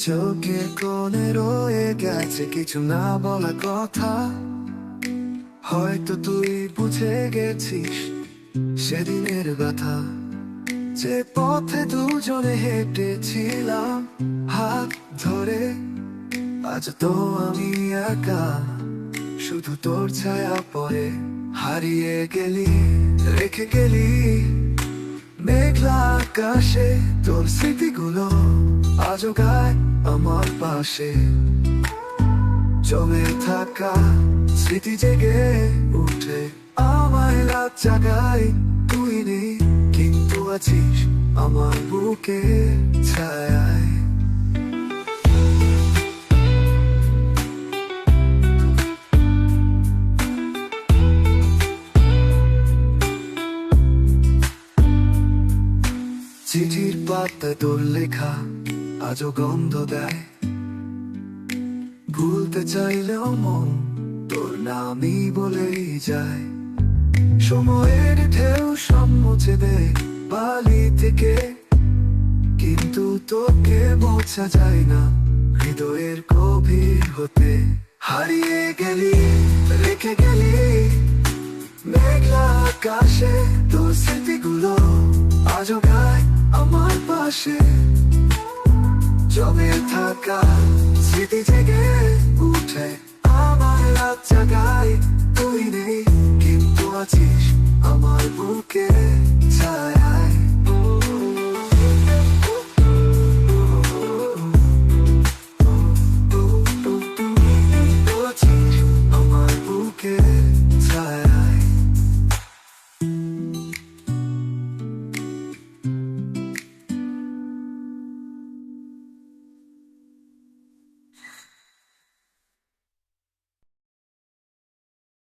চোখে কোণে রয়ে গেছে কিছু না বলা কথা। হয়তো তুই বুঝে গেছিস সেদিনের ব্যথা। যে পথে দুজনে হেঁটেছিলাম হাত ধরে, আজ তো আমি একা, শুধু তোর ছায়া পরে হারিয়ে গেলি, রেখে গেলি, মেঘলা আকাশে তোর স্মৃতিগুলো। আজও গায় আমার পাশে। জমে থাকা স্মৃতি জেগে উঠে। আমায় রাত জাগাই তুই নেই, কিন্তু আছিস আমার বুকে ছায় চিঠির পাতা তোর লেখা আজও গন্ধ দেয়। ভুলতে চাইলেও মন তোর নামই বলেই যায়। সময়ের ঢেউ সব মুছে দেয় বালি থেকে। কিন্তু তোকে বোঝা যায় না হৃদয়ের গভীর হতে। হারিয়ে গেলি, রেখে গেলি, মেঘলা আকাশে তোর স্মৃতিগুলো আজও গায় আমার পাশে। জমে থাকা স্মৃতি